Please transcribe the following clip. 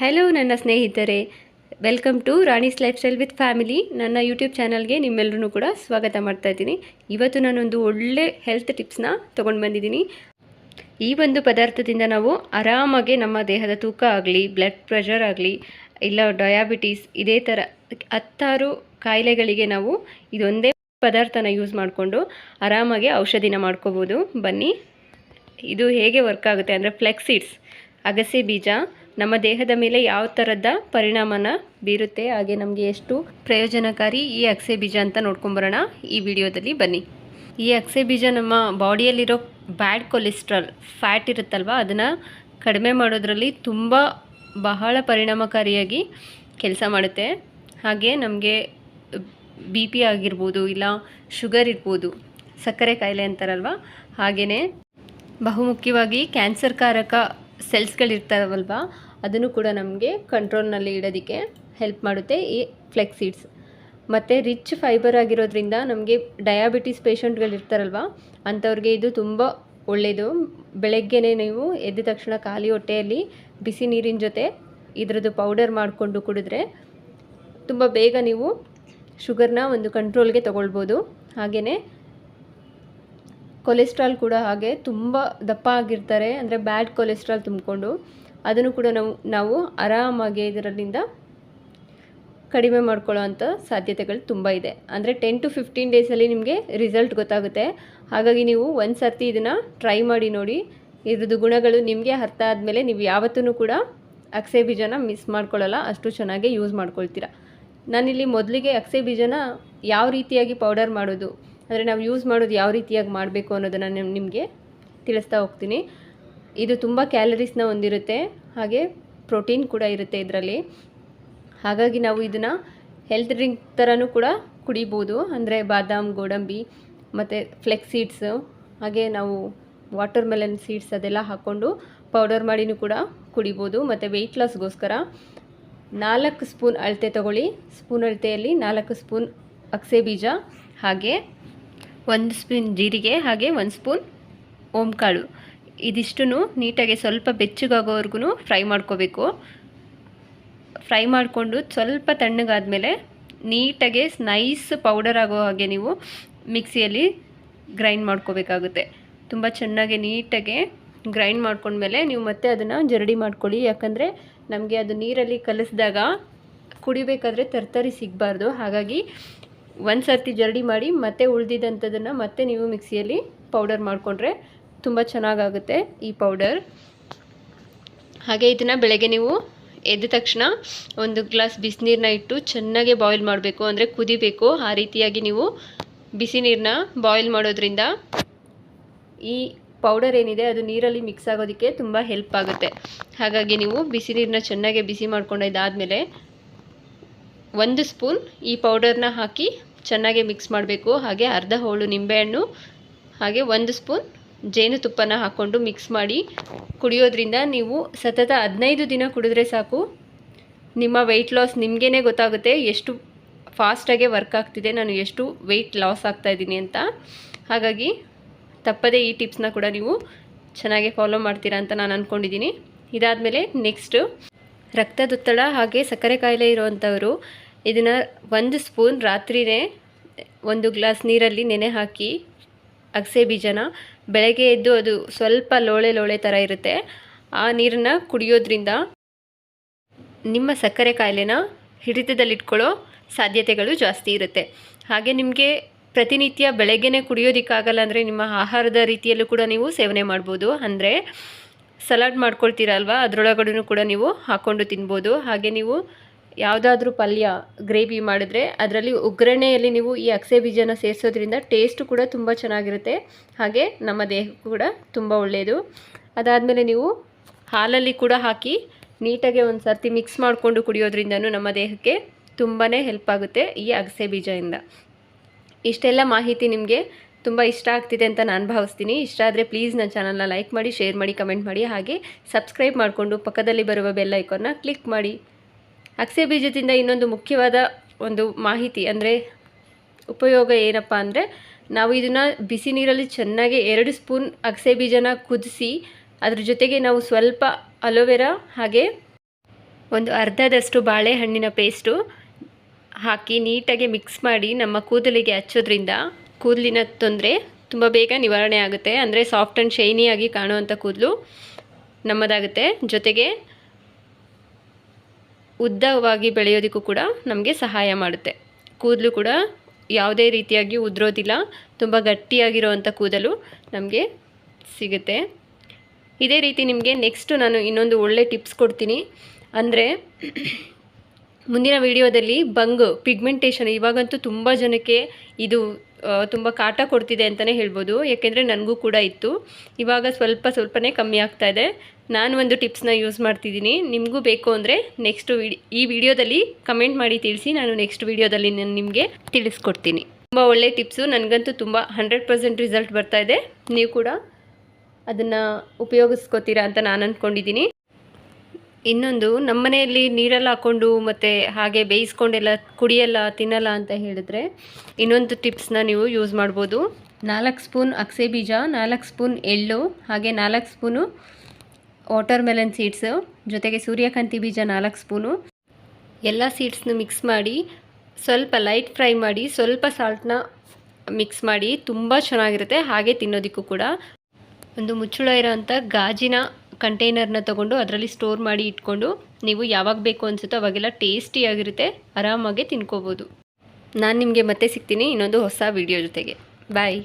Hello ನನ್ನ ಸ್ನೇಹಿತರೆ. Welcome to Rani's lifestyle with family ನನ್ನ ಯೂಟ್ಯೂಬ್ ಚಾನಲ್ಗೆ ನಿಮ್ಮೆಲ್ಲರೂ ಕೂಡ ಸ್ವಾಗತ ಮಾಡ್ತಾ ಇದ್ದೀನಿ. ಇವತ್ತು ನಾನೊಂದು ಒಳ್ಳೆ ಹೆಲ್ತ್ ಟಿಪ್ಸ್ನ ತೊಗೊಂಡು ಬಂದಿದ್ದೀನಿ. ಈ ಒಂದು ಪದಾರ್ಥದಿಂದ ನಾವು ಆರಾಮಾಗಿ ನಮ್ಮ ದೇಹದ ತೂಕ ಆಗಲಿ ಬ್ಲಡ್ ಪ್ರೆಷರ್ ಆಗಲಿ, ಇಲ್ಲ ಡಯಾಬಿಟೀಸ್ ಇದೇ ಥರ ಹತ್ತಾರು ಕಾಯಿಲೆಗಳಿಗೆ ನಾವು ಇದೊಂದೇ ಪದಾರ್ಥನ ಯೂಸ್ ಮಾಡಿಕೊಂಡು ಆರಾಮಾಗಿ ಔಷಧಿನ ಮಾಡ್ಕೋಬೋದು. ಬನ್ನಿ. ಇದು ಹೇಗೆ ವರ್ಕ್ ಆಗುತ್ತೆ ಅಂದರೆ ಫ್ಲೆಕ್ಸೀಡ್ಸ್ ಅಗಸೆ ಬೀಜ ನಮ್ಮ ದೇಹದ ಮೇಲೆ ಯಾವ ಥರದ ಪರಿಣಾಮನ ಬೀರುತ್ತೆ, ಹಾಗೆ ನಮಗೆ ಎಷ್ಟು ಪ್ರಯೋಜನಕಾರಿ ಈ ಅಗಸೆ ಬೀಜ ಅಂತ ನೋಡ್ಕೊಂಬರೋಣ ಈ ವಿಡಿಯೋದಲ್ಲಿ ಬನ್ನಿ. ಈ ಅಗಸೆ ಬೀಜ ನಮ್ಮ ಬಾಡಿಯಲ್ಲಿರೋ ಬ್ಯಾಡ್ ಕೊಲೆಸ್ಟ್ರಾಲ್ ಫ್ಯಾಟ್ ಇರುತ್ತಲ್ವ, ಅದನ್ನು ಕಡಿಮೆ ಮಾಡೋದ್ರಲ್ಲಿ ತುಂಬ ಬಹಳ ಪರಿಣಾಮಕಾರಿಯಾಗಿ ಕೆಲಸ ಮಾಡುತ್ತೆ. ಹಾಗೆ ನಮಗೆ ಬಿ ಪಿ ಆಗಿರ್ಬೋದು ಇಲ್ಲ ಶುಗರ್ ಇರ್ಬೋದು, ಸಕ್ಕರೆ ಕಾಯಿಲೆ ಅಂತಾರಲ್ವ ಹಾಗೆಯೇ ಬಹುಮುಖ್ಯವಾಗಿ ಕ್ಯಾನ್ಸರ್ ಕಾರಕ ಸೆಲ್ಸ್ಗಳಿರ್ತಾವಲ್ವ ಅದನ್ನು ಕೂಡ ನಮಗೆ ಕಂಟ್ರೋಲ್ನಲ್ಲಿ ಇಡೋದಕ್ಕೆ ಹೆಲ್ಪ್ ಮಾಡುತ್ತೆ ಈ ಫ್ಲೆಕ್ಸೀಡ್ಸ್ ಮತ್ತು ರಿಚ್ ಫೈಬರ್ ಆಗಿರೋದ್ರಿಂದ ನಮಗೆ ಡಯಾಬಿಟಿಸ್ ಪೇಷಂಟ್ಗಳಿರ್ತಾರಲ್ವ ಅಂಥವ್ರಿಗೆ ಇದು ತುಂಬ ಒಳ್ಳೆಯದು ಬೆಳಗ್ಗೆನೇ ನೀವು ಎದ್ದ ತಕ್ಷಣ ಖಾಲಿ ಹೊಟ್ಟೆಯಲ್ಲಿ ಬಿಸಿ ನೀರಿನ ಜೊತೆ ಇದರದ್ದು ಪೌಡರ್ ಮಾಡಿಕೊಂಡು ಕುಡಿದ್ರೆ ತುಂಬ ಬೇಗ ನೀವು ಶುಗರ್ನ ಒಂದು ಕಂಟ್ರೋಲ್ಗೆ ತೊಗೊಳ್ಬೋದು. ಹಾಗೆಯೇ ಕೊಲೆಸ್ಟ್ರಾಲ್ ಕೂಡ ಹಾಗೆ ತುಂಬ ದಪ್ಪ ಆಗಿರ್ತಾರೆ, ಅಂದರೆ ಬ್ಯಾಡ್ ಕೊಲೆಸ್ಟ್ರಾಲ್ ತುಂಬಿಕೊಂಡು. ಅದನ್ನು ಕೂಡ ನಾವು ನಾವು ಆರಾಮಾಗಿ ಇದರಲ್ಲಿಂದ ಕಡಿಮೆ ಮಾಡ್ಕೊಳ್ಳೋ ಸಾಧ್ಯತೆಗಳು ತುಂಬ ಇದೆ. ಅಂದರೆ ಟೆನ್ ಟು ಫಿಫ್ಟೀನ್ ಡೇಸಲ್ಲಿ ನಿಮಗೆ ರಿಸಲ್ಟ್ ಗೊತ್ತಾಗುತ್ತೆ. ಹಾಗಾಗಿ ನೀವು ಒಂದು ಸರ್ತಿ ಇದನ್ನು ಟ್ರೈ ಮಾಡಿ ನೋಡಿ. ಇದ್ರದ್ದು ಗುಣಗಳು ನಿಮಗೆ ಅರ್ಥ ಆದಮೇಲೆ ನೀವು ಯಾವತ್ತೂ ಕೂಡ ಅಕ್ಸೆ ಬೀಜನ ಮಿಸ್ ಮಾಡ್ಕೊಳ್ಳಲ್ಲ, ಅಷ್ಟು ಚೆನ್ನಾಗಿ ಯೂಸ್ ಮಾಡ್ಕೊಳ್ತೀರಾ. ನಾನಿಲ್ಲಿ ಮೊದಲಿಗೆ ಅಕ್ಸೆ ಬೀಜನ ಯಾವ ರೀತಿಯಾಗಿ ಪೌಡರ್ ಮಾಡೋದು, ಅಂದರೆ ನಾವು ಯೂಸ್ ಮಾಡೋದು ಯಾವ ರೀತಿಯಾಗಿ ಮಾಡಬೇಕು ಅನ್ನೋದನ್ನು ನಾನು ನಿಮಗೆ ತಿಳಿಸ್ತಾ ಹೋಗ್ತೀನಿ. ಇದು ತುಂಬ ಕ್ಯಾಲರೀಸ್ನ ಹೊಂದಿರುತ್ತೆ. ಹಾಗೆ ಪ್ರೋಟೀನ್ ಕೂಡ ಇರುತ್ತೆ ಇದರಲ್ಲಿ. ಹಾಗಾಗಿ ನಾವು ಇದನ್ನು ಹೆಲ್ತ್ ಡ್ರಿಂಕ್ ಥರನೂ ಕೂಡ ಕುಡಿಬೋದು. ಅಂದರೆ ಬಾದಾಮ್, ಗೋಡಂಬಿ, ಮತ್ತು ಫ್ಲೆಕ್ಸ್ ಸೀಡ್ಸು ಹಾಗೆ ನಾವು ವಾಟರ್ ಮೆಲನ್ ಸೀಡ್ಸ್ ಅದೆಲ್ಲ ಹಾಕ್ಕೊಂಡು ಪೌಡರ್ ಮಾಡಿನೂ ಕೂಡ ಕುಡಿಬೋದು. ಮತ್ತು ವೆಯ್ಟ್ ಲಾಸ್ಗೋಸ್ಕರ ನಾಲ್ಕು ಸ್ಪೂನ್ ಅಳತೆ ತಗೊಳ್ಳಿ. ಸ್ಪೂನ್ ಅಳತೆಯಲ್ಲಿ ನಾಲ್ಕು ಸ್ಪೂನ್ ಅಕ್ಸೆ ಬೀಜ, ಹಾಗೆ ಒಂದು ಸ್ಪೂನ್ ಜೀರಿಗೆ, ಹಾಗೆ ಒಂದು ಸ್ಪೂನ್ ಓಂಕಾಳು. ಇದಿಷ್ಟು ನೀಟಾಗಿ ಸ್ವಲ್ಪ ಬೆಚ್ಚಗಾಗೋವರೆಗೂ ಫ್ರೈ ಮಾಡ್ಕೋಬೇಕು. ಫ್ರೈ ಮಾಡಿಕೊಂಡು ಸ್ವಲ್ಪ ತಣ್ಣಗಾದಮೇಲೆ ನೀಟಾಗಿ ನೈಸ್ ಪೌಡರ್ ಆಗೋ ಹಾಗೆ ನೀವು ಮಿಕ್ಸಿಯಲ್ಲಿ ಗ್ರೈಂಡ್ ಮಾಡ್ಕೋಬೇಕಾಗುತ್ತೆ. ತುಂಬ ಚೆನ್ನಾಗಿ ನೀಟಾಗೆ ಗ್ರೈಂಡ್ ಮಾಡ್ಕೊಂಡ್ಮೇಲೆ ನೀವು ಮತ್ತೆ ಅದನ್ನು ಜರಡಿ ಮಾಡ್ಕೊಳ್ಳಿ. ಯಾಕಂದರೆ ನಮಗೆ ಅದು ನೀರಲ್ಲಿ ಕಲಿಸಿದಾಗ ಕುಡಿಬೇಕಾದ್ರೆ ತರ್ತರಿ ಸಿಗಬಾರ್ದು. ಹಾಗಾಗಿ ಒಂದು ಸರ್ತಿ ಜರಡಿ ಮಾಡಿ ಮತ್ತೆ ಉಳಿದಿದ್ದಂಥದ್ದನ್ನು ಮತ್ತೆ ನೀವು ಮಿಕ್ಸಿಯಲ್ಲಿ ಪೌಡರ್ ಮಾಡಿಕೊಂಡ್ರೆ ತುಂಬ ಚೆನ್ನಾಗಾಗುತ್ತೆ ಈ ಪೌಡರ್ ಹಾಗೆ ಇದನ್ನು ಬೆಳಗ್ಗೆ ನೀವು ಎದ್ದ ತಕ್ಷಣ ಒಂದು ಗ್ಲಾಸ್ ಬಿಸಿನೀರನ್ನ ಇಟ್ಟು ಚೆನ್ನಾಗಿ ಬಾಯ್ಲ್ ಮಾಡಬೇಕು, ಅಂದರೆ ಕುದಿಬೇಕು. ಆ ರೀತಿಯಾಗಿ ನೀವು ಬಿಸಿ ನೀರನ್ನ ಬಾಯ್ಲ್ ಮಾಡೋದ್ರಿಂದ ಈ ಪೌಡರ್ ಏನಿದೆ, ಅದು ನೀರಲ್ಲಿ ಮಿಕ್ಸ್ ಆಗೋದಕ್ಕೆ ತುಂಬ ಹೆಲ್ಪ್ ಆಗುತ್ತೆ. ಹಾಗಾಗಿ ನೀವು ಬಿಸಿ ನೀರನ್ನ ಚೆನ್ನಾಗಿ ಬಿಸಿ ಮಾಡ್ಕೊಂಡಿದ್ದಾದಮೇಲೆ ಒಂದು ಸ್ಪೂನ್ ಈ ಪೌಡರ್ನ ಹಾಕಿ ಚೆನ್ನಾಗಿ ಮಿಕ್ಸ್ ಮಾಡಬೇಕು. ಹಾಗೆ ಅರ್ಧ ಹೋಳು ನಿಂಬೆಹಣ್ಣು, ಹಾಗೆ ಒಂದು ಸ್ಪೂನ್ ಜೇನುತುಪ್ಪನ ಹಾಕ್ಕೊಂಡು ಮಿಕ್ಸ್ ಮಾಡಿ ಕುಡಿಯೋದ್ರಿಂದ ನೀವು ಸತತ ಹದಿನೈದು ದಿನ ಕುಡಿದ್ರೆ ಸಾಕು. ನಿಮ್ಮ ವೆಯ್ಟ್ ಲಾಸ್ ನಿಮಗೇ ಗೊತ್ತಾಗುತ್ತೆ ಎಷ್ಟು ಫಾಸ್ಟಾಗೆ ವರ್ಕ್ ಆಗ್ತಿದೆ, ನಾನು ಎಷ್ಟು ವೆಯ್ಟ್ ಲಾಸ್ ಆಗ್ತಾ ಇದ್ದೀನಿ ಅಂತ. ಹಾಗಾಗಿ ತಪ್ಪದೇ ಈ ಟಿಪ್ಸ್ನ ಕೂಡ ನೀವು ಚೆನ್ನಾಗಿ ಫಾಲೋ ಮಾಡ್ತೀರಾ ಅಂತ ನಾನು ಅಂದ್ಕೊಂಡಿದ್ದೀನಿ ಇದಾದಮೇಲೆ ನೆಕ್ಸ್ಟು ರಕ್ತದೊತ್ತಡ ಹಾಗೆ ಸಕ್ಕರೆ ಕಾಯಿಲೆ ಇರುವಂಥವರು ಇದನ್ನು ಒಂದು ಸ್ಪೂನ್ ರಾತ್ರಿಯೇ ಒಂದು ಗ್ಲಾಸ್ ನೀರಲ್ಲಿ ನೆನೆ ಹಾಕಿ, ಅಗಸೆ ಬೀಜನ ಬೆಳಗ್ಗೆ ಎದ್ದು ಅದು ಸ್ವಲ್ಪ ಲೋಳೆ ಲೋಳೆ ಥರ ಇರುತ್ತೆ. ಆ ನೀರನ್ನು ಕುಡಿಯೋದ್ರಿಂದ ನಿಮ್ಮ ಸಕ್ಕರೆ ಕಾಯಿಲೆನ ಹಿಡಿತದಲ್ಲಿಟ್ಕೊಳ್ಳೋ ಸಾಧ್ಯತೆಗಳು ಜಾಸ್ತಿ ಇರುತ್ತೆ. ಹಾಗೆ ನಿಮಗೆ ಪ್ರತಿನಿತ್ಯ ಬೆಳಗ್ಗೆನೇ ಕುಡಿಯೋದಕ್ಕಾಗಲ್ಲ ಅಂದರೆ ನಿಮ್ಮ ಆಹಾರದ ರೀತಿಯಲ್ಲೂ ಕೂಡ ನೀವು ಸೇವನೆ ಮಾಡ್ಬೋದು. ಅಂದರೆ ಸಲಾಡ್ ಮಾಡ್ಕೊಳ್ತೀರಲ್ವ ಅದರೊಳಗಡೆ ಕೂಡ ನೀವು ಹಾಕ್ಕೊಂಡು ತಿನ್ಬೋದು. ಹಾಗೆ ನೀವು ಯಾವುದಾದ್ರೂ ಪಲ್ಯ, ಗ್ರೇವಿ ಮಾಡಿದ್ರೆ ಅದರಲ್ಲಿ ಒಗ್ಗರಣೆಯಲ್ಲಿ ನೀವು ಈ ಅಕ್ಸೆ ಬೀಜನ ಸೇರಿಸೋದ್ರಿಂದ ಟೇಸ್ಟು ಕೂಡ ತುಂಬ ಚೆನ್ನಾಗಿರುತ್ತೆ. ಹಾಗೆ ನಮ್ಮ ದೇಹಕ್ಕೂ ಕೂಡ ತುಂಬ ಒಳ್ಳೆಯದು ಅದಾದಮೇಲೆ ನೀವು ಹಾಲಲ್ಲಿ ಕೂಡ ಹಾಕಿ ನೀಟಾಗಿ ಒಂದು ಸರ್ತಿ ಮಿಕ್ಸ್ ಮಾಡಿಕೊಂಡು ಕುಡಿಯೋದ್ರಿಂದನೂ ನಮ್ಮ ದೇಹಕ್ಕೆ ತುಂಬಾ ಹೆಲ್ಪ್ ಆಗುತ್ತೆ ಈ ಅಗಸೆ ಬೀಜದಿಂದ ಇಷ್ಟೆಲ್ಲ ಮಾಹಿತಿ ನಿಮಗೆ ತುಂಬ ಇಷ್ಟ ಆಗ್ತಿದೆ ಅಂತ ನಾನು ಭಾವಿಸ್ತೀನಿ. ಇಷ್ಟ ಆದರೆ ಪ್ಲೀಸ್ ನನ್ನ ಚಾನಲ್ನ ಲೈಕ್ ಮಾಡಿ ಶೇರ್ ಮಾಡಿ ಕಮೆಂಟ್ ಮಾಡಿ. ಹಾಗೆ ಸಬ್ಸ್ಕ್ರೈಬ್ ಮಾಡಿಕೊಂಡು ಪಕ್ಕದಲ್ಲಿ ಬರುವ ಬೆಲ್ ಐಕಾನ್ನ ಕ್ಲಿಕ್ ಮಾಡಿ. ಅಗಸೆ ಬೀಜದಿಂದ ಇನ್ನೊಂದು ಮುಖ್ಯವಾದ ಒಂದು ಮಾಹಿತಿ ಅಂದರೆ ಉಪಯೋಗ ಏನಪ್ಪ ಅಂದರೆ ನಾವು ಇದನ್ನು ಬಿಸಿ ನೀರಲ್ಲಿ ಚೆನ್ನಾಗಿ ಎರಡು ಸ್ಪೂನ್ ಅಗಸೆ ಬೀಜನ ಕುದಿಸಿ ಅದ್ರ ಜೊತೆಗೆ ನಾವು ಸ್ವಲ್ಪ ಅಲೋವೆರಾ ಹಾಗೆ ಒಂದು ಅರ್ಧದಷ್ಟು ಬಾಳೆಹಣ್ಣಿನ ಪೇಸ್ಟು ಹಾಕಿ ನೀಟಾಗಿ ಮಿಕ್ಸ್ ಮಾಡಿ ನಮ್ಮ ಕೂದಲಿಗೆ ಹಚ್ಚೋದ್ರಿಂದ ಕೂದಲಿನ ತೊಂದರೆ ತುಂಬ ಬೇಗ ನಿವಾರಣೆ ಆಗುತ್ತೆ. ಅಂದರೆ ಸಾಫ್ಟ್ ಆ್ಯಂಡ್ ಶೈನಿಯಾಗಿ ಕಾಣುವಂಥ ಕೂದಲು ನಮ್ಮದಾಗುತ್ತೆ. ಜೊತೆಗೆ ಉದ್ದವಾಗಿ ಬೆಳೆಯೋದಕ್ಕೂ ಕೂಡ ನಮಗೆ ಸಹಾಯ ಮಾಡುತ್ತೆ. ಕೂದಲು ಕೂಡ ಯಾವುದೇ ರೀತಿಯಾಗಿ ಉದುರೋದಿಲ್ಲ, ತುಂಬ ಗಟ್ಟಿಯಾಗಿರೋವಂಥ ಕೂದಲು ನಮಗೆ ಸಿಗುತ್ತೆ. ಇದೇ ರೀತಿ ನಿಮಗೆ ನೆಕ್ಸ್ಟು ನಾನು ಇನ್ನೊಂದು ಒಳ್ಳೆ ಟಿಪ್ಸ್ ಕೊಡ್ತೀನಿ. ಅಂದರೆ ಮುಂದಿನ ವಿಡಿಯೋದಲ್ಲಿ ಬಂಗ್ ಪಿಗ್ಮೆಂಟೇಷನ್ ಇವಾಗಂತೂ ತುಂಬ ಜನಕ್ಕೆ ಇದು ತುಂಬ ಕಾಟ ಕೊಡ್ತಿದೆ ಅಂತಲೇ ಹೇಳ್ಬೋದು. ಯಾಕೆಂದರೆ ನನಗೂ ಕೂಡ ಇತ್ತು. ಇವಾಗ ಸ್ವಲ್ಪ ಸ್ವಲ್ಪನೇ ಕಮ್ಮಿ ಆಗ್ತಾ ಇದೆ. ನಾನು ಒಂದು ಟಿಪ್ಸ್ನ ಯೂಸ್ ಮಾಡ್ತಿದ್ದೀನಿ. ನಿಮಗೂ ಬೇಕು ಅಂದರೆ ನೆಕ್ಸ್ಟ್ ಈ ವಿಡಿಯೋದಲ್ಲಿ ಕಮೆಂಟ್ ಮಾಡಿ ತಿಳಿಸಿ. ನಾನು ನೆಕ್ಸ್ಟ್ ವಿಡಿಯೋದಲ್ಲಿ ನಾನು, ನಿಮಗೆ ತಿಳಿಸ್ಕೊಡ್ತೀನಿ. ತುಂಬ ಒಳ್ಳೆ ಟಿಪ್ಸು ನನಗಂತೂ ತುಂಬ ಹಂಡ್ರೆಡ್ ಪರ್ಸೆಂಟ್ ರಿಸಲ್ಟ್ ಬರ್ತಾ ಇದೆ. ನೀವು ಕೂಡ ಅದನ್ನು ಉಪಯೋಗಿಸ್ಕೋತೀರಾ ಅಂತ ನಾನು ಅಂದ್ಕೊಂಡಿದ್ದೀನಿ ಇನ್ನೊಂದು ನಮ್ಮನೆಯಲ್ಲಿ ನೀರಲ್ಲಿ ಹಾಕ್ಕೊಂಡು ಮತ್ತು ಹಾಗೆ ಬೇಯಿಸ್ಕೊಂಡೆಲ್ಲ, ಕುಡಿಯಲ್ಲ, ತಿನ್ನಲ್ಲ ಅಂತ ಹೇಳಿದ್ರೆ ಇನ್ನೊಂದು ಟಿಪ್ಸ್ನ ನೀವು ಯೂಸ್ ಮಾಡ್ಬೋದು. ನಾಲ್ಕು ಸ್ಪೂನ್ ಅಕ್ಸೆ ಬೀಜ, ನಾಲ್ಕು ಸ್ಪೂನ್ ಎಳ್ಳು, ಹಾಗೆ ನಾಲ್ಕು ಸ್ಪೂನು ವಾಟರ್ ಮೆಲನ್ ಸೀಡ್ಸು, ಜೊತೆಗೆ ಸೂರ್ಯಕಾಂತಿ ಬೀಜ ನಾಲ್ಕು ಸ್ಪೂನು. ಎಲ್ಲ ಸೀಡ್ಸ್ನ ಮಿಕ್ಸ್ ಮಾಡಿ, ಸ್ವಲ್ಪ ಲೈಟ್ ಫ್ರೈ ಮಾಡಿ, ಸ್ವಲ್ಪ ಸಾಲ್ಟ್ನ ಮಿಕ್ಸ್ ಮಾಡಿ, ತುಂಬ ಚೆನ್ನಾಗಿರುತ್ತೆ, ಹಾಗೆ ತಿನ್ನೋದಕ್ಕೂ ಕೂಡ. ಒಂದು ಮುಚ್ಚಳ ಇರೋಂಥ ಗಾಜಿನ ಕಂಟೈನರ್ನ ತೊಗೊಂಡು ಅದರಲ್ಲಿ ಸ್ಟೋರ್ ಮಾಡಿ ಇಟ್ಕೊಂಡು ನೀವು ಯಾವಾಗ ಬೇಕು ಅನಿಸುತ್ತೋ ಅವಾಗೆಲ್ಲ ಟೇಸ್ಟಿಯಾಗಿರುತ್ತೆ ಆರಾಮಾಗೆ ತಿನ್ಕೋಬೋದು. ನಾನು ನಿಮಗೆ ಮತ್ತೆ ಸಿಗ್ತೀನಿ ಇನ್ನೊಂದು ಹೊಸ ವಿಡಿಯೋ ಜೊತೆಗೆ. ಬಾಯ್